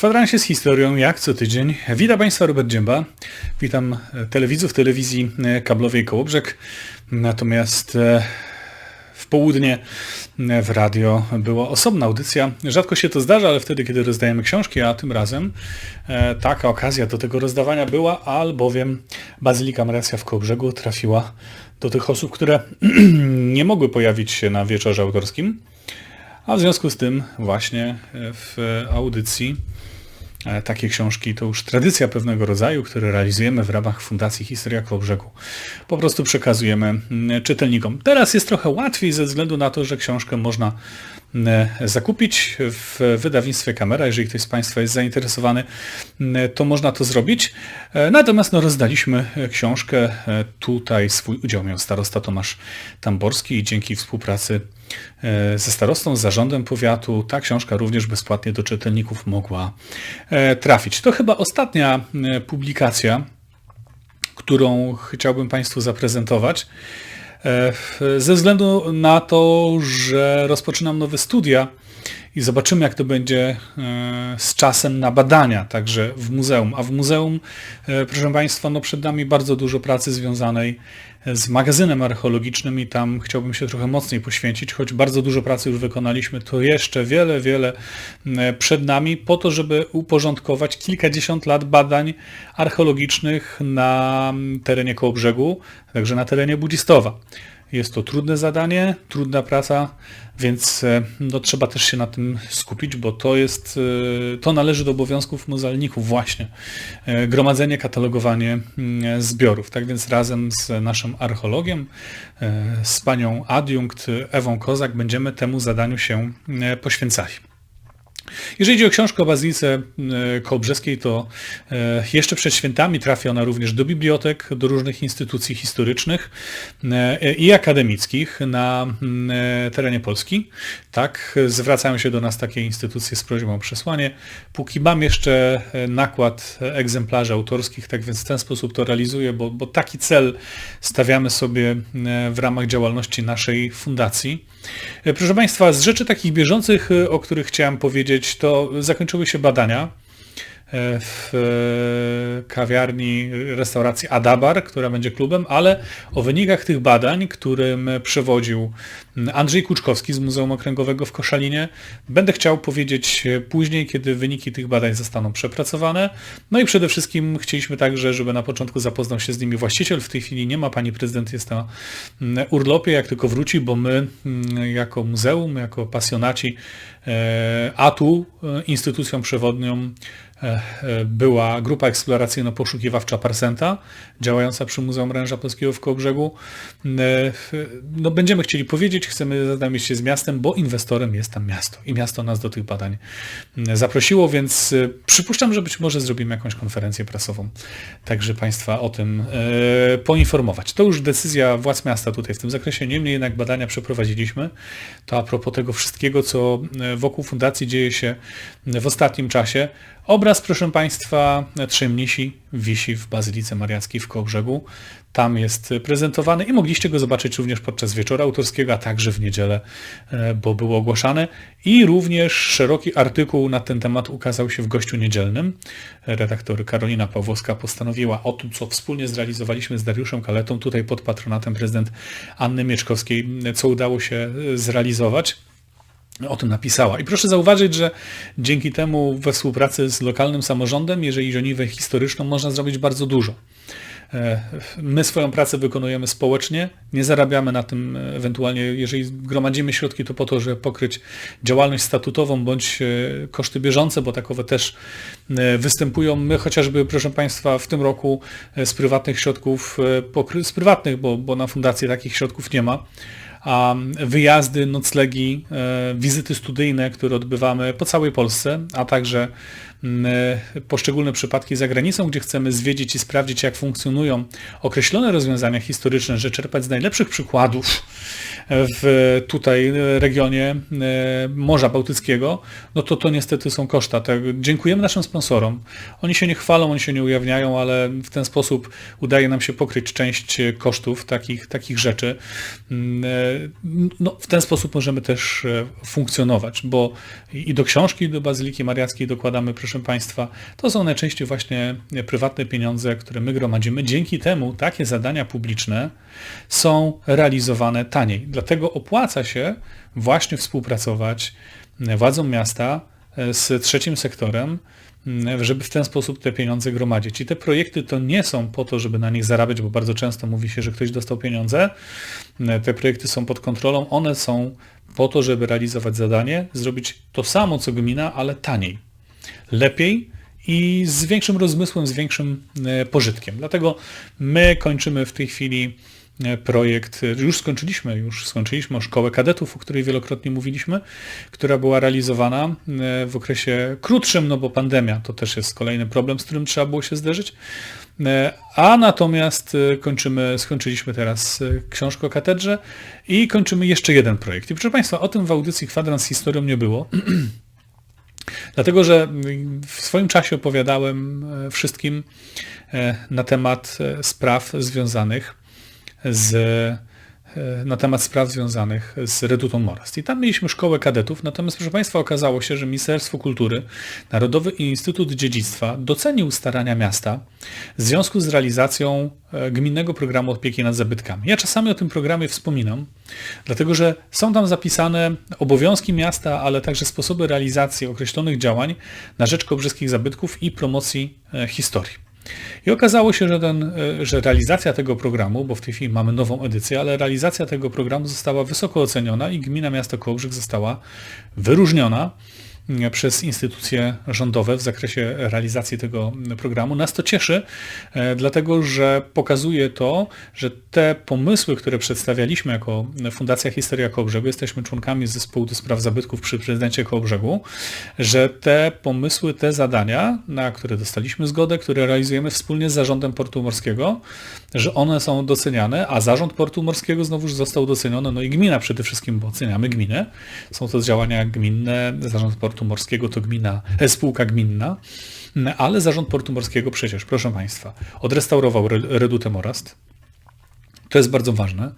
kwadransie z historią, jak co tydzień. Witam Państwa, Robert Dzięba. Witam telewidzów telewizji kablowej Kołobrzeg. Natomiast e, w południe w radio była osobna audycja. Rzadko się to zdarza, ale wtedy, kiedy rozdajemy książki, a tym razem e, taka okazja do tego rozdawania była, albowiem Bazylika Marysia w Kołobrzegu trafiła do tych osób, które nie mogły pojawić się na wieczorze autorskim, a w związku z tym właśnie w audycji e, takie książki to już tradycja pewnego rodzaju, które realizujemy w ramach Fundacji Historia Kołobrzegu. Po prostu przekazujemy mm, czytelnikom. Teraz jest trochę łatwiej ze względu na to, że książkę można mm, zakupić w wydawnictwie Kamera. Jeżeli ktoś z Państwa jest zainteresowany, mm, to można to zrobić. E, Natomiast no, rozdaliśmy książkę. E, Tutaj swój udział miał starosta Tomasz Tamborski i dzięki współpracy e, ze starostą, z zarządem powiatu ta książka również bezpłatnie do czytelników mogła e, trafić. To chyba ostatnia e, publikacja, którą chciałbym Państwu zaprezentować. E, Ze względu na to, że rozpoczynam nowe studia i zobaczymy, jak to będzie e, z czasem na badania, także w muzeum. A w muzeum, e, proszę Państwa, no przed nami bardzo dużo pracy związanej z magazynem archeologicznym i tam chciałbym się trochę mocniej poświęcić, choć bardzo dużo pracy już wykonaliśmy, to jeszcze wiele, wiele przed nami po to, żeby uporządkować kilkadziesiąt lat badań archeologicznych na terenie Kołobrzegu, także na terenie Budzistowa. Jest to trudne zadanie, trudna praca, więc e, no, trzeba też się na tym skupić, bo to jest, e, to należy do obowiązków muzealników właśnie. E, Gromadzenie, katalogowanie mm, zbiorów. Tak więc razem z naszym archeologiem, z panią adiunkt Ewą Kozak będziemy temu zadaniu się poświęcali. Jeżeli chodzi o książkę o Bazylice e, Kołbrzeskiej, to e, jeszcze przed świętami trafi ona również do bibliotek, do różnych instytucji historycznych e, i akademickich na mm, terenie Polski. Tak, zwracają się do nas takie instytucje z prośbą o przesłanie. Póki mam jeszcze nakład egzemplarzy autorskich, tak więc w ten sposób to realizuję, bo, bo taki cel stawiamy sobie w ramach działalności naszej fundacji. E, Proszę Państwa, z rzeczy takich bieżących, e, o których chciałem powiedzieć, to zakończyły się badania e, w kawiarni, restauracji Adabar, która będzie klubem, ale o wynikach tych badań, którym przewodził Andrzej Kuczkowski z Muzeum Okręgowego w Koszalinie, będę chciał powiedzieć później, kiedy wyniki tych badań zostaną przepracowane. No i przede wszystkim chcieliśmy także, żeby na początku zapoznał się z nimi właściciel. W tej chwili nie ma, pani prezydent jest na mm, urlopie, jak tylko wróci, bo my mm, jako muzeum, jako pasjonaci e, ATU, e, instytucją przewodnią e, e, była grupa eksploracyjno-poszukiwawcza Parsenta, działająca przy Muzeum Ręża Polskiego w Kołobrzegu. E, No, będziemy chcieli powiedzieć, chcemy zaznajomić się z miastem, bo inwestorem jest tam miasto i miasto nas do tych badań mm, zaprosiło, więc e, przypuszczam, że być może zrobimy jakąś konferencję prasową, także Państwa o tym e, poinformować. To już decyzja władz miasta tutaj w tym zakresie, niemniej jednak badania przeprowadziliśmy. To a propos tego wszystkiego, co e, wokół fundacji dzieje się w ostatnim czasie. Obraz, proszę Państwa, Trzej Mnisi wisi w Bazylice Mariackiej w Kołbrzegu. Tam jest prezentowany i mogliście go zobaczyć również podczas wieczoru autorskiego, a także w niedzielę, e, bo było ogłaszane. I również szeroki artykuł na ten temat ukazał się w Gościu Niedzielnym. Redaktor Karolina Pawłowska postanowiła o tym, co wspólnie zrealizowaliśmy z Dariuszem Kaletą, tutaj pod patronatem prezydent Anny Mieczkowskiej, co udało się e, zrealizować o tym napisała. I proszę zauważyć, że dzięki temu we współpracy z lokalnym samorządem, jeżeli o niwę historyczną, można zrobić bardzo dużo. E, My swoją pracę wykonujemy społecznie, nie zarabiamy na tym e, ewentualnie, jeżeli gromadzimy środki, to po to, żeby pokryć działalność statutową bądź e, koszty bieżące, bo takowe też występują. My chociażby, proszę Państwa, w tym roku z prywatnych środków, z prywatnych, bo, bo na fundację takich środków nie ma, a wyjazdy, noclegi, e, wizyty studyjne, które odbywamy po całej Polsce, a także e, poszczególne przypadki za granicą, gdzie chcemy zwiedzić i sprawdzić, jak funkcjonują określone rozwiązania historyczne, że czerpać z najlepszych przykładów w tutaj regionie Morza Bałtyckiego, no to to niestety są koszta. Tak, dziękujemy naszym sponsorom. Oni się nie chwalą, oni się nie ujawniają, ale w ten sposób udaje nam się pokryć część kosztów takich, takich rzeczy. No, w ten sposób możemy też funkcjonować, bo i do książki, do Bazyliki Mariackiej dokładamy, proszę Państwa, to są najczęściej właśnie prywatne pieniądze, które my gromadzimy. Dzięki temu takie zadania publiczne są realizowane taniej. Dlatego opłaca się właśnie współpracować władzom miasta z trzecim sektorem, żeby w ten sposób te pieniądze gromadzić. I te projekty to nie są po to, żeby na nich zarabiać, bo bardzo często mówi się, że ktoś dostał pieniądze. Te projekty są pod kontrolą, one są po to, żeby realizować zadanie, zrobić to samo co gmina, ale taniej, lepiej i z większym rozmysłem, z większym e, pożytkiem. Dlatego my kończymy w tej chwili e, projekt, już skończyliśmy, już skończyliśmy szkołę kadetów, o której wielokrotnie mówiliśmy, która była realizowana e, w okresie krótszym, no bo pandemia to też jest kolejny problem, z którym trzeba było się zderzyć. A natomiast kończymy, skończyliśmy teraz książkę o katedrze i kończymy jeszcze jeden projekt. I proszę Państwa, o tym w audycji Kwadrans z historią nie było. Dlatego, że w swoim czasie opowiadałem e, wszystkim e, na temat e, spraw związanych z na temat spraw związanych z Redutą Morast. I tam mieliśmy szkołę kadetów, natomiast proszę Państwa okazało się, że Ministerstwo Kultury, Narodowy Instytut Dziedzictwa docenił starania miasta w związku z realizacją e, gminnego programu opieki nad zabytkami. Ja czasami o tym programie wspominam, dlatego że są tam zapisane obowiązki miasta, ale także sposoby realizacji określonych działań na rzecz kobrzeskich zabytków i promocji e, historii. I okazało się, że, ten, e, że realizacja tego programu, bo w tej chwili mamy nową edycję, ale realizacja tego programu została wysoko oceniona i gmina miasta Kołbrzeg została wyróżniona przez instytucje rządowe w zakresie realizacji tego programu. Nas to cieszy, e, dlatego że pokazuje to, że te pomysły, które przedstawialiśmy jako Fundacja Historia Kołobrzegu, jesteśmy członkami zespołu do spraw zabytków przy prezydencie Kołobrzegu, że te pomysły, te zadania, na które dostaliśmy zgodę, które realizujemy wspólnie z Zarządem Portu Morskiego, że one są doceniane, a Zarząd Portu Morskiego znowuż został doceniony, no i gmina przede wszystkim, bo oceniamy gminę. Są to działania gminne, Zarząd Portu Portu Morskiego to gmina, e, spółka gminna, ale Zarząd Portu Morskiego przecież, proszę Państwa, odrestaurował Redutę Morast. To jest bardzo ważne,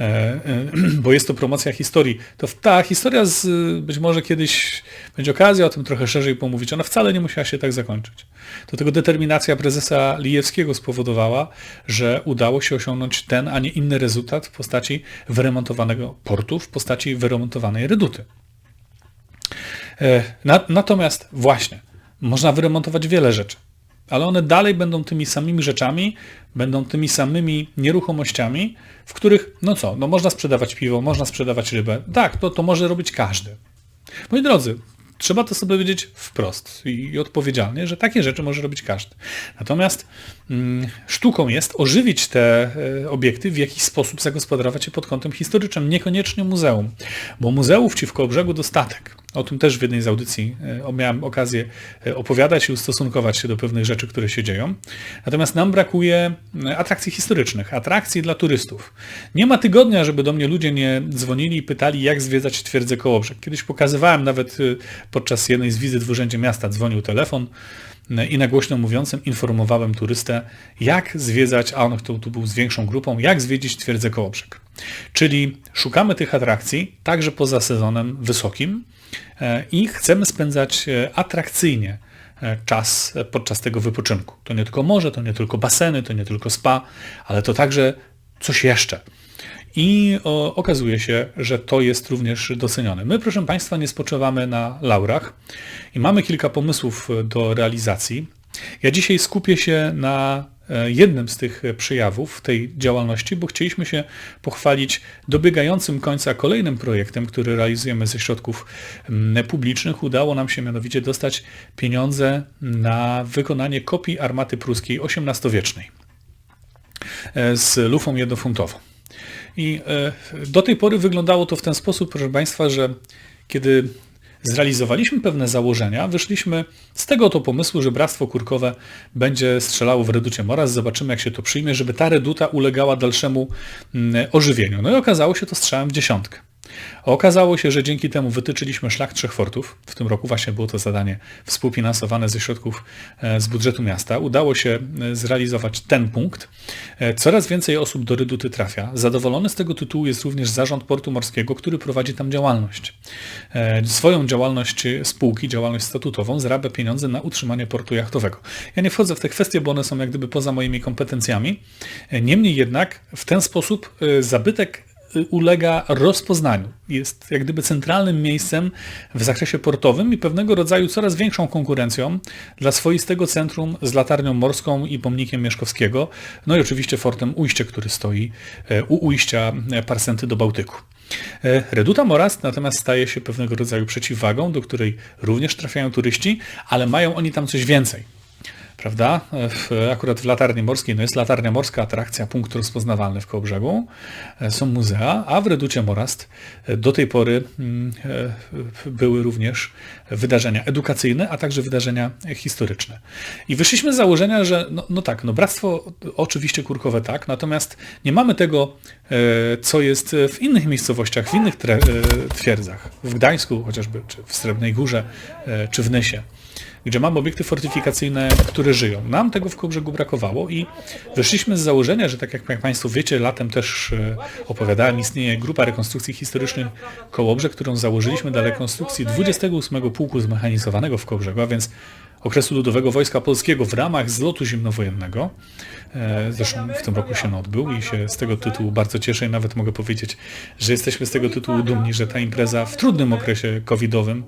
e, e, bo jest to promocja historii. To ta historia z, być może kiedyś będzie okazja o tym trochę szerzej pomówić. Ona wcale nie musiała się tak zakończyć. Do tego determinacja prezesa Lijewskiego spowodowała, że udało się osiągnąć ten, a nie inny rezultat w postaci wyremontowanego portu, w postaci wyremontowanej reduty. E, natomiast właśnie, można wyremontować wiele rzeczy, ale one dalej będą tymi samymi rzeczami, będą tymi samymi nieruchomościami, w których, no co, no można sprzedawać piwo, można sprzedawać rybę. Tak, to, to może robić każdy. Moi drodzy, trzeba to sobie powiedzieć wprost i odpowiedzialnie, że takie rzeczy może robić każdy. Natomiast mm, sztuką jest ożywić te e, obiekty, w jakiś sposób zagospodarować je pod kątem historycznym, niekoniecznie muzeum, bo muzeów w Kołobrzegu dostatek. O tym też w jednej z audycji e, miałem okazję e, opowiadać i ustosunkować się do pewnych rzeczy, które się dzieją. Natomiast nam brakuje e, atrakcji historycznych, atrakcji dla turystów. Nie ma tygodnia, żeby do mnie ludzie nie dzwonili i pytali, jak zwiedzać twierdzę Kołobrzeg. Kiedyś pokazywałem nawet podczas jednej z wizyt w Urzędzie Miasta, dzwonił telefon i na głośno mówiącym informowałem turystę, jak zwiedzać, a on tu, był z większą grupą, jak zwiedzić twierdzę Kołobrzeg. Czyli szukamy tych atrakcji także poza sezonem wysokim, E, i chcemy spędzać e, atrakcyjnie e, czas podczas tego wypoczynku. To nie tylko morze, to nie tylko baseny, to nie tylko spa, ale to także coś jeszcze. I o, okazuje się, że to jest również docenione. My, proszę Państwa, nie spoczywamy na laurach i mamy kilka pomysłów do realizacji. Ja dzisiaj skupię się na E, jednym z tych przejawów tej działalności, bo chcieliśmy się pochwalić dobiegającym końca kolejnym projektem, który realizujemy ze środków mm, publicznych. Udało nam się mianowicie dostać pieniądze na wykonanie kopii armaty pruskiej XVIII-wiecznej e, z lufą jednofuntową. I e, do tej pory wyglądało to w ten sposób, proszę Państwa, że kiedy zrealizowaliśmy pewne założenia, wyszliśmy z tego oto pomysłu, że Bractwo Kurkowe będzie strzelało w reducie Moraz. Zobaczymy, jak się to przyjmie, żeby ta reduta ulegała dalszemu mm, ożywieniu. No i okazało się to strzałem w dziesiątkę. Okazało się, że dzięki temu wytyczyliśmy szlak trzech fortów. W tym roku właśnie było to zadanie współfinansowane ze środków e, z budżetu miasta. Udało się e, zrealizować ten punkt. E, coraz więcej osób do Ryduty trafia. Zadowolony z tego tytułu jest również zarząd portu morskiego, który prowadzi tam działalność. Swoją działalność spółki, działalność statutową zarabia pieniądze na utrzymanie portu jachtowego. Ja nie wchodzę w te kwestie, bo one są jak gdyby poza moimi kompetencjami. Niemniej jednak w ten sposób zabytek ulega rozpoznaniu. Jest jak gdyby centralnym miejscem w zakresie portowym i pewnego rodzaju coraz większą konkurencją dla swoistego centrum z latarnią morską i pomnikiem Mieszkowskiego, no i oczywiście fortem Ujście, który stoi e, u ujścia Parsenty do Bałtyku. E, Reduta Morast natomiast staje się pewnego rodzaju przeciwwagą, do której również trafiają turyści, ale mają oni tam coś więcej prawda? W, akurat w latarni morskiej, no jest latarnia morska, atrakcja, punkt rozpoznawalny w Kołobrzegu, e, są muzea, a w Reducie Morast e, do tej pory mm, e, były również wydarzenia edukacyjne, a także wydarzenia historyczne. I wyszliśmy z założenia, że no, no tak, no bractwo oczywiście kurkowe tak, natomiast nie mamy tego, co jest w innych miejscowościach, w innych twierdzach, w Gdańsku chociażby, czy w Srebrnej Górze, czy w Nysie gdzie mamy obiekty fortyfikacyjne, które żyją. Nam tego w Kołbrzegu brakowało i wyszliśmy z założenia, że tak jak, jak Państwo wiecie, latem też e, opowiadałem, istnieje grupa rekonstrukcji historycznych Kołobrzeg, którą założyliśmy dla rekonstrukcji 28 Pułku Zmechanizowanego w Kołbrzegu, a więc okresu Ludowego Wojska Polskiego w ramach zlotu zimnowojennego. E, zresztą w tym roku się odbył i się z tego tytułu bardzo cieszę i nawet mogę powiedzieć, że jesteśmy z tego tytułu dumni, że ta impreza w trudnym okresie covidowym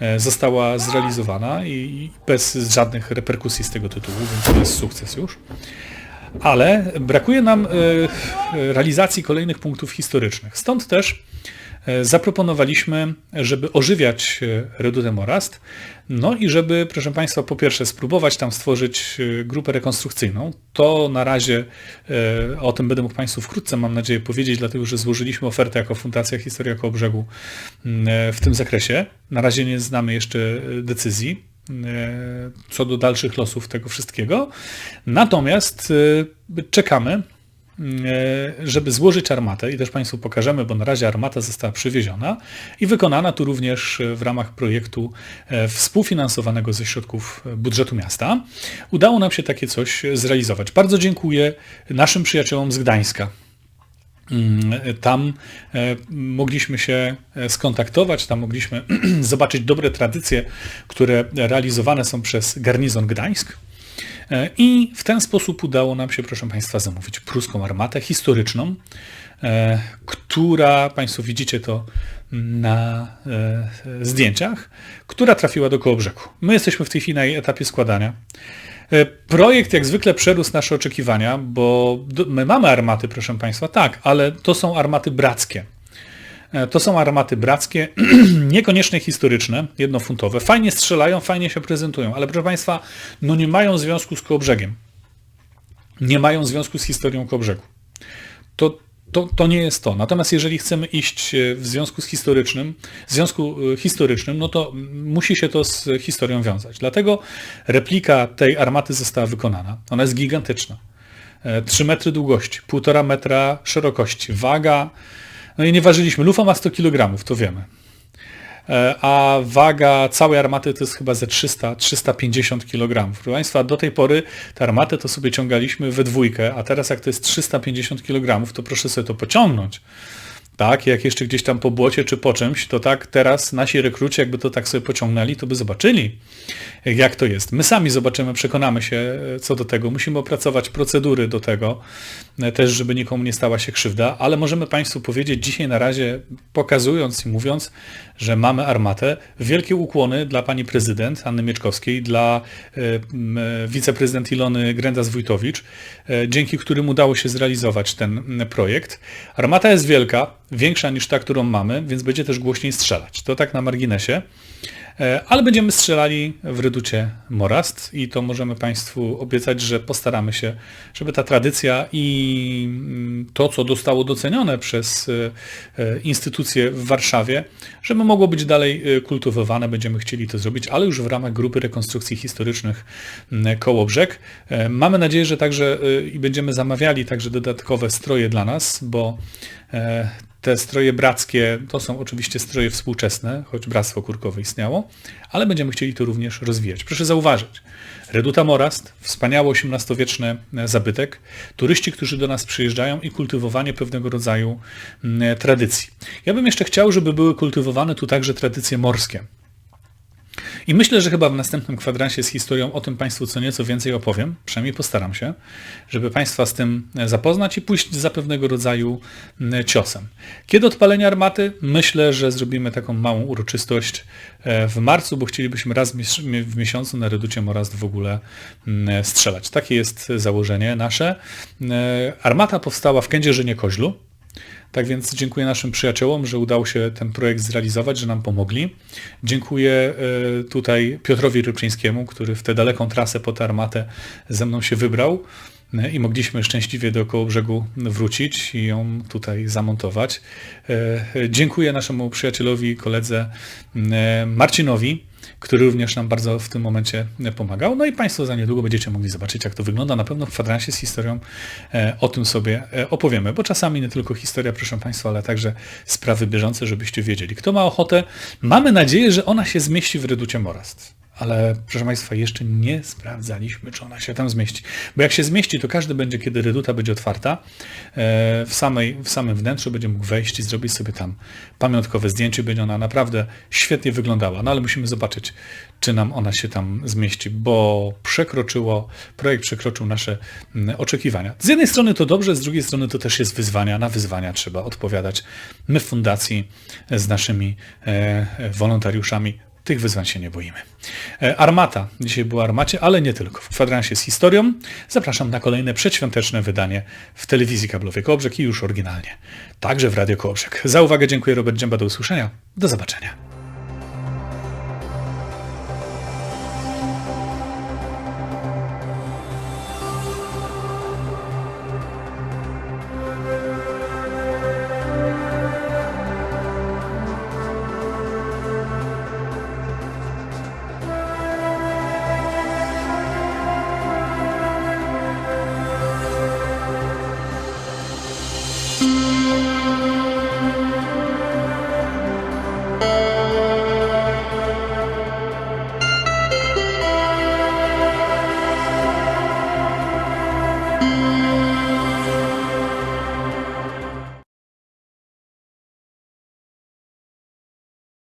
e, została zrealizowana i bez żadnych reperkusji z tego tytułu, więc to jest sukces już. Ale brakuje nam e, realizacji kolejnych punktów historycznych. Stąd też zaproponowaliśmy, żeby ożywiać e, Redutę Morast, no i żeby, proszę Państwa, po pierwsze spróbować tam stworzyć e, grupę rekonstrukcyjną. To na razie o tym będę mógł Państwu wkrótce, mam nadzieję, powiedzieć, dlatego że złożyliśmy ofertę jako Fundacja Historia Kołobrzegu w tym zakresie. Na razie nie znamy jeszcze decyzji co do dalszych losów tego wszystkiego. Natomiast czekamy E, żeby złożyć armatę i też Państwu pokażemy, bo na razie armata została przywieziona i wykonana tu również w ramach projektu e, współfinansowanego ze środków budżetu miasta. Udało nam się takie coś zrealizować. Bardzo dziękuję naszym przyjaciołom z Gdańska. Mm, tam e, mogliśmy się skontaktować, tam mogliśmy zobaczyć dobre tradycje, które realizowane są przez garnizon Gdańsk. E, I w ten sposób udało nam się, proszę Państwa, zamówić pruską armatę historyczną, e, która, Państwo widzicie to na e, zdjęciach, która trafiła do Kołobrzegu. My jesteśmy w tej chwili na etapie składania. Projekt jak zwykle przerósł nasze oczekiwania, bo my mamy armaty, proszę Państwa, tak, ale to są armaty brackie. E, to są armaty brackie, niekoniecznie historyczne, jednofuntowe. Fajnie strzelają, fajnie się prezentują, ale proszę Państwa, no nie mają związku z Kołobrzegiem. Nie mają związku z historią Kołobrzegu. To, to, to nie jest to. Natomiast jeżeli chcemy iść e, w związku z historycznym, związku e, historycznym, no to musi się to z historią wiązać. Dlatego replika tej armaty została wykonana. Ona jest gigantyczna. 3 metry długości, 1,5 metra szerokości. Waga no i nie ważyliśmy. Lufa ma 100 kg, to wiemy. E, a waga całej armaty to jest chyba ze 300-350 kg. Proszę Państwa, do tej pory tę armatę to sobie ciągaliśmy we dwójkę, a teraz jak to jest 350 kg, to proszę sobie to pociągnąć. Tak, jak jeszcze gdzieś tam po błocie czy po czymś, to tak teraz nasi rekruci jakby to tak sobie pociągnęli, to by zobaczyli, jak to jest. My sami zobaczymy, przekonamy się e, co do tego. Musimy opracować procedury do tego, e, też żeby nikomu nie stała się krzywda, ale możemy Państwu powiedzieć dzisiaj na razie, pokazując i mówiąc, że mamy armatę. Wielkie ukłony dla pani prezydent Anny Mieczkowskiej, dla e, wiceprezydent Ilony Grendas-Wójtowicz, dzięki którym udało się zrealizować ten projekt. Armata jest wielka, większa niż ta, którą mamy, więc będzie też głośniej strzelać. To tak na marginesie. E, Ale będziemy strzelali w Reducie Morast i to możemy Państwu obiecać, że postaramy się, żeby ta tradycja i mm, to, co zostało docenione przez e, e, instytucje w Warszawie, żeby mogło być dalej kultywowane. Będziemy chcieli to zrobić, ale już w ramach grupy rekonstrukcji historycznych m, Kołobrzeg. E, Mamy nadzieję, że także i będziemy zamawiali także dodatkowe stroje dla nas, bo te stroje brackie to są oczywiście stroje współczesne, choć Bractwo Kurkowe istniało, ale będziemy chcieli to również rozwijać. Proszę zauważyć, Reduta Morast, wspaniały XVIII-wieczny zabytek, turyści, którzy do nas przyjeżdżają i kultywowanie pewnego rodzaju mm, tradycji. Ja bym jeszcze chciał, żeby były kultywowane tu także tradycje morskie. I myślę, że chyba w następnym kwadransie z historią o tym Państwu co nieco więcej opowiem, przynajmniej postaram się, żeby Państwa z tym zapoznać i pójść za pewnego rodzaju ciosem. Kiedy odpalenie armaty? Myślę, że zrobimy taką małą uroczystość e, w marcu, bo chcielibyśmy raz w mies- w miesiącu na Reducie Morast w ogóle strzelać. Takie jest założenie nasze. E, Armata powstała w Kędzierzynie Koźlu, tak więc dziękuję naszym przyjaciołom, że udało się ten projekt zrealizować, że nam pomogli. Dziękuję e, tutaj Piotrowi Rybczyńskiemu, który w tę daleką trasę pod armatę ze mną się wybrał e, i mogliśmy szczęśliwie do Kołobrzegu wrócić i ją tutaj zamontować. E, Dziękuję naszemu przyjacielowi, koledze Marcinowi, który również nam bardzo w tym momencie pomagał. No i Państwo za niedługo będziecie mogli zobaczyć, jak to wygląda. Na pewno w kwadransie z historią e, o tym sobie e, opowiemy, bo czasami nie tylko historia, proszę Państwa, ale także sprawy bieżące, żebyście wiedzieli. Kto ma ochotę, mamy nadzieję, że ona się zmieści w Reducie Morast. Ale proszę Państwa, jeszcze nie sprawdzaliśmy, czy ona się tam zmieści. Bo jak się zmieści, to każdy będzie, kiedy reduta będzie otwarta, e, w, samej, w samym wnętrzu będzie mógł wejść i zrobić sobie tam pamiątkowe zdjęcie. Będzie ona naprawdę świetnie wyglądała. No ale musimy zobaczyć, czy nam ona się tam zmieści, bo przekroczyło, projekt przekroczył nasze mm, oczekiwania. Z jednej strony to dobrze, z drugiej strony to też jest wyzwania. Na wyzwania trzeba odpowiadać. My w fundacji z naszymi e, wolontariuszami tych wyzwań się nie boimy. E, Armata. Dzisiaj była Armacie, ale nie tylko. W kwadransie z historią zapraszam na kolejne przedświąteczne wydanie w telewizji kablowej Kołobrzeg i już oryginalnie. Także w Radio Kołobrzeg. Za uwagę dziękuję Robert Dzięba. Do usłyszenia. Do zobaczenia.